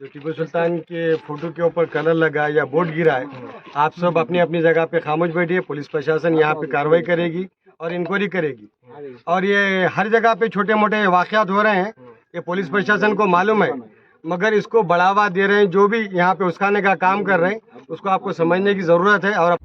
जो टीपू सुल्तान के फ़ोटो के ऊपर कलर लगा या बोर्ड गिरा है, आप सब अपनी अपनी जगह पे खामोश बैठिए, पुलिस प्रशासन यहाँ पे कार्रवाई करेगी और इंक्वायरी करेगी। और ये हर जगह पे छोटे मोटे वाकयात हो रहे हैं, ये पुलिस प्रशासन को मालूम है, मगर इसको बढ़ावा दे रहे हैं जो भी यहाँ पे उसकाने का काम कर रहे हैं, उसको आपको समझने की ज़रूरत है और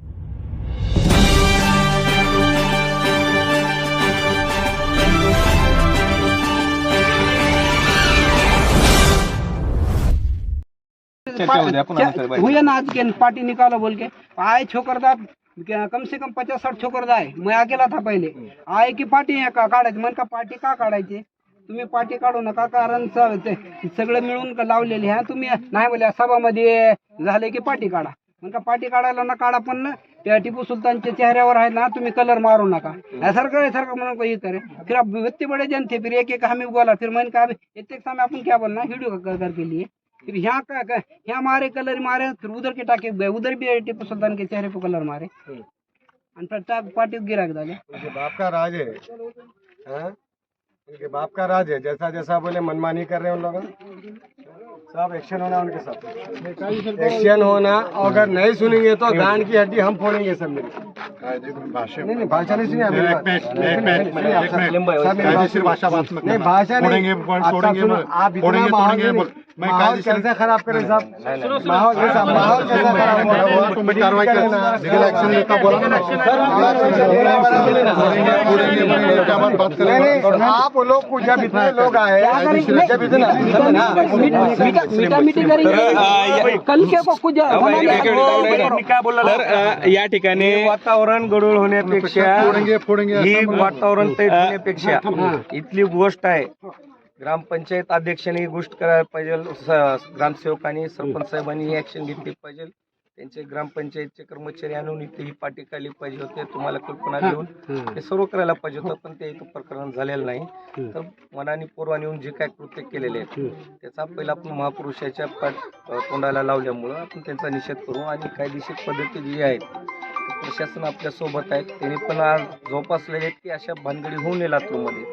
हुए ना आज के पार्टी निकालो बोल के. आए छोकरदा क्या- कम से कम पचास साठ छोकरदा आहे. मैं अकेला था पहिले. आए की पार्टी का काढायची? म्हण का पार्टी का काढायची? तुम्ही पार्टी काढू नका कारण सगळं मिळून का लावलेली आहे तुम्ही नाही बोल्या सभामध्ये झाले की पार्टी काढा. म्हण का पार्टी काढायला ना काढा पण ना. त्या टिपू सुलतानच्या चेहऱ्यावर आहे ना तुम्ही कलर मारू नका. सारखं सारखं म्हणून को ये करे फिर अब व्यक्ति बड़े जन थे फिर एक एक हमें बोला फिर मैंने कहा इतने समय अपन क्या बोलना वीडियो कर लिए फिर यहाँ का का- यहाँ मारे कलर मारे फिर उधर के टाके गए उधर भी टिप्पू सुल्तान के चेहरे पे कलर मारे। आणि फिर टाक पार्टी गिरा के डाले। उनके बाप का राज है। हाँ? उनके बाप का राज है जैसा जैसा बोले मनमानी कर रहे हैं उन लोग। सब एक्शन होना उनके साथ। एक्शन होना और अगर नहीं सुनेंगे तो गांड की हड्डी हम फोड़ेंगे सब मिलकर। नहीं नहीं भाषा नहीं सुनिए मेरी मेरी। नहीं भाषा नहीं आप आप इतना माहौल कैसे खराब करें साहब? माहौल ये सब माहौल कैसे खराब करें? तुम्ही कारवाई करें लीगल एक्शन लेता बोला। ना नहीं नहीं आप लोग को जब इतने लोग आए जब इतना मीठा करेंगे। कल के को कुछ। तर या ठिकाणी वातावरण गडूळ होण्यापेक्षा ही वातावरण तयार होण्यापेक्षा इथली गोष्ट आहे. ग्रामपंचायत अध्यक्षांनी ही गोष्ट करायला पाहिजे. स- ग्रामसेवकांनी सरपंच साहेबांनी ही ऍक्शन घेतली पाहिजे. त्यांचे ग्रामपंचायतचे कर्मचारी आणून इथे ही पाठी काढली पाहिजे होते. तुम्हाला कल्पना देऊन हे सर्व करायला पाहिजे होतं पण ते इथं प्रकरण झालेलं नाही. तर मनाने पूर्वाने येऊन जे काय कृत्य केलेले आहेत त्याचा पहिला आपण महापुरुषाच्या पाठ अ, तोंडाला लावल्यामुळं आपण त्यांचा निषेध करू आणि कायदेशीर पद्धती जी आहेत प्रशासन आपल्यासोबत आहेत. त्यांनी पण आज जोपासलेले आहेत की अशा भानगडी होऊ नये लातूरमध्ये.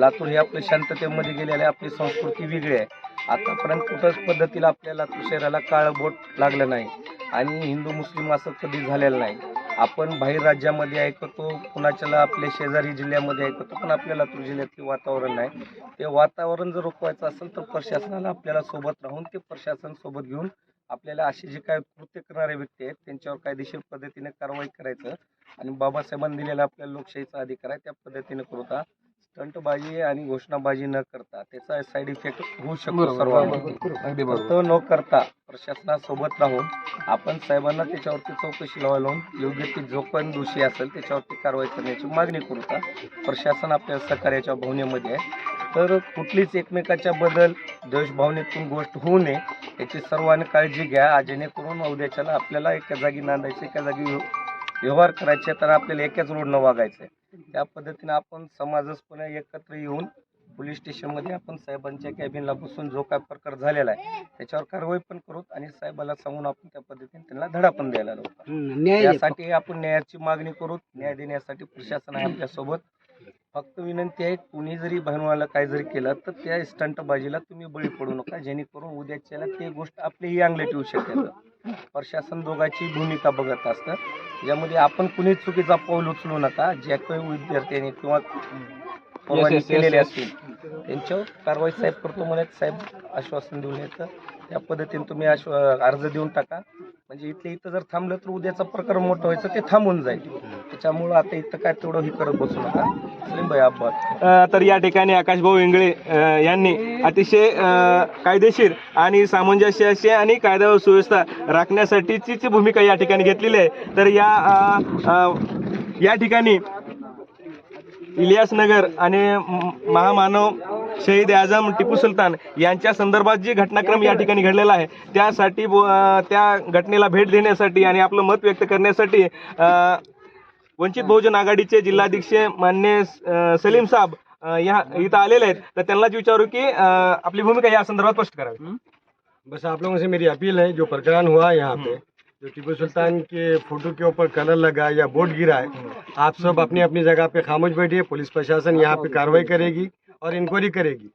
लातूर हे आपल्या शांततेमध्ये गेलेले आहे आपली संस्कृती वेगळी आहे. आतापर्यंत कुठंच पद्धतीला आपल्या लातूर शहराला काळं बोट लागलं नाही. आणि हिंदू मुस्लिम असं कधी झालेलं नाही. आपण बाहेर राज्यामध्ये ऐकतो कुणाच्याला आपल्या शेजारी जिल्ह्यामध्ये ऐकतो पण आपल्या लातूर जिल्ह्यातले वातावरण नाही. ते वातावरण जर रोखवायचं असेल तर प्रशासनाला आपल्याला सोबत राहून ते प्रशासन सोबत घेऊन आपल्याला असे जे काय कृत्य करणारे व्यक्ती आहेत त्यांच्यावर कायदेशीर पद्धतीने कारवाई करायचं आणि बाबासाहेबांनी दिलेला आपल्या लोकशाहीचा अधिकार आहे त्या पद्धतीने करता स्टंटबाजी आणि घोषणाबाजी न करता त्याचा साईड इफेक्ट होऊ शकतो सर्वांना न करता प्रशासनासोबत राहून आपण साहेबांना त्याच्यावरती चौकशी लावायला लावून योग्य ती जो पण दोषी असेल त्याच्यावरती कारवाई करण्याची मागणी करू का प्रशासन आपल्या सहकार्याच्या भावनेमध्ये आहे. तर कुठलीच एकमेकाच्या बदल द्वेषभावनेतून गोष्ट होऊ नये. याची सर्वांनी काळजी घ्या. जेणेकरून उद्याच्याला आपल्याला एका जागी नांदायचं एका जागी व्यव- व्यवहार करायचे तर आपल्याला एकाच रोडनं वागायचं आहे त्या पद्धतीने आपण समाजसपणे एकत्र येऊन पोलीस स्टेशनमध्ये आपण साहेबांच्या कॅबिनला बसून जो काय प्रकार झालेला आहे त्याच्यावर कारवाई पण करू आणि साहेबाला सांगून आपण त्या पद्धतीने त्यांना धडा पण द्यायला लावू. हम्म, न्याय देतो. यासाठी आपण न्यायाची मागणी करू न्याय देण्यासाठी प्रशासन आहे आपल्यासोबत. फक्त विनंती आहे कुणी जरी बहिणवाला काय जरी केलं तर त्या स्टंटबाजीला तुम्ही बळी पडू नका. जेणेकरून उद्याच्याला ते गोष्ट आपलीही अंगलट येऊ शकेल. प्रशासन दोघांची भूमिका बघत असतं. ज्यामध्ये आपण कुणीच चुकीचा पाऊल उचलू नका. ज्या काही विद्यार्थ्यांनी किंवा परवानगी केलेले असतील त्यांच्यावर कारवाई साहेब करतो म्हणत साहेब आश्वासन देऊन येतं. त्या पद्धतीने तुम्ही आश्व अर्ज देऊन टाका. म्हणजे इथले इथं जर थांबलं तर उद्याचा प्रकार मोठं व्हायचं ते थांबून जाईल. त्याच्यामुळं आता इथं काय तेवढं हे करत बसू नका. सलीमभाई अपघात अ, तर या ठिकाणी आकाशभाऊ इंगळे अ, यांनी अतिशय अ, कायदेशीर आणि सामंजस्य अशी आणि कायदा व सुव्यवस्था राखण्यासाठीची भूमिका या ठिकाणी घेतलेली आहे. तर या अ, अ, या ठिकाणी इलियास नगर आणि म- महामानव शहीद आझम टिपू सुलतान यांच्या संदर्भात जी घटनाक्रम या ठिकाणी घडलेला आहे त्यासाठी अ, त्या घटनेला भेट देण्यासाठी आणि आपलं मत व्यक्त करण्यासाठी अ, वंचित बहुजन आघाडीचे जिल्हाध्यक्ष मान्य सलीम साहेब अ, या इथं आलेले आहेत. तर त्यांनाच विचारू की अ, आपली भूमिका या संदर्भात स्पष्ट करावी. बस आप लोगों से मेरी अपील है जो प्रकरण हुआ है यहाँ पे जो टीपू सुल्तान के फ़ोटो के ऊपर कलर लगा या बोर्ड गिरा है आप सब अपनी अपनी जगह पे खामोश बैठिए पुलिस प्रशासन यहाँ पे कार्रवाई करेगी और इंक्वायरी करेगी।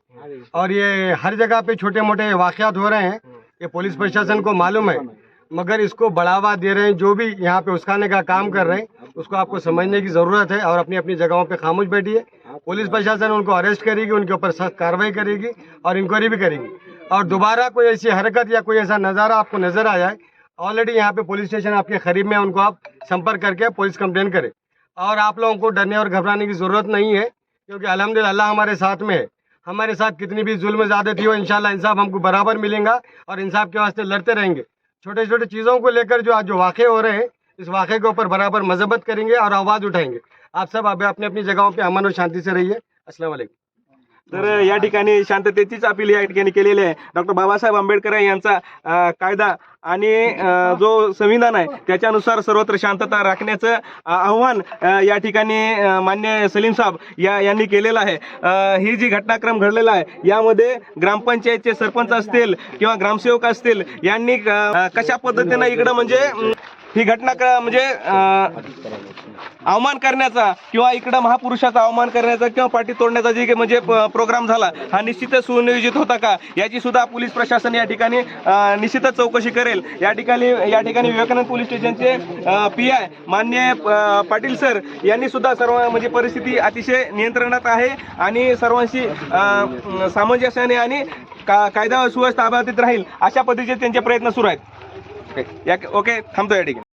और ये हर जगह पे छोटे मोटे वाकयात हो रहे हैं ये पुलिस प्रशासन को मालूम है मगर इसको बढ़ावा दे रहे हैं, जो भी यहाँ पे उसकाने का काम कर रहे हैं, उसको आपको समझने की ज़रूरत है और अपनी अपनी जगहों पे खामोश बैठिए पुलिस प्रशासन उनको अरेस्ट करेगी, उनके ऊपर सख्त कार्रवाई करेगी और इंक्वायरी भी करेगी। और दोबारा कोई ऐसी हरकत या कोई ऐसा नज़ारा आपको नज़र आ जाए ऑलरेडी यहाँ पे पुलिस स्टेशन आपके करीब में उनको आप संपर्क करके पुलिस कंप्लेन करें। और आप लोगों को डरने और घबराने की ज़रूरत नहीं है, क्योंकि अल्हम्दुलिल्लाह अल्लाह हमारे साथ में है। हमारे साथ कितनी भी जुल्म ज़्यादती हो, इंशाल्लाह इंसाफ हमको बराबर मिलेगा और इंसाफ के वास्ते लड़ते रहेंगे। छोटे छोटे चीज़ों को लेकर जो आज जो वाक़े हो रहे हैं इस वाक़े के ऊपर बराबर मजबत करेंगे और आवाज़ उठाएंगे। आप सब अभी अपनी अपनी जगहों पर अमन और शांति से रहिए। अस्सलाम वालेकुम। तर या ठिकाणी शांततेचीच अपील या ठिकाणी केलेली आहे. डॉक्टर बाबासाहेब आंबेडकर यांचा कायदा आणि जो संविधान आहे त्याच्यानुसार सर्वत्र शांतता राखण्याचं आव्हान या ठिकाणी मान्य सलीम साहेब या यांनी केलेलं आहे. ही जी घटनाक्रम घडलेला आहे यामध्ये ग्रामपंचायतचे सरपंच असतील किंवा ग्रामसेवक असतील यांनी कशा पद्धतीनं इकडं म्हणजे ही घटना म्हणजे अवमान करण्याचा किंवा इकडं महापुरुषाचा अवमान करण्याचा किंवा पाठी तोडण्याचा जे काही म्हणजे प्रोग्राम झाला हा निश्चितच सुनियोजित होता का? याची सुद्धा पोलीस प्रशासन या ठिकाणी निश्चितच चौकशी करेल. या ठिकाणी या ठिकाणी विवेकानंद पोलीस स्टेशनचे पी आय मान्य पाटील सर यांनी सुद्धा सर्व म्हणजे परिस्थिती अतिशय नियंत्रणात आहे आणि सर्वांशी सामंजस्याने आणि का कायदा सुव्यवस्था अबाधित राहील अशा पद्धतीचे त्यांचे प्रयत्न सुरू आहेत. ओके थांबतो या ठिकाणी.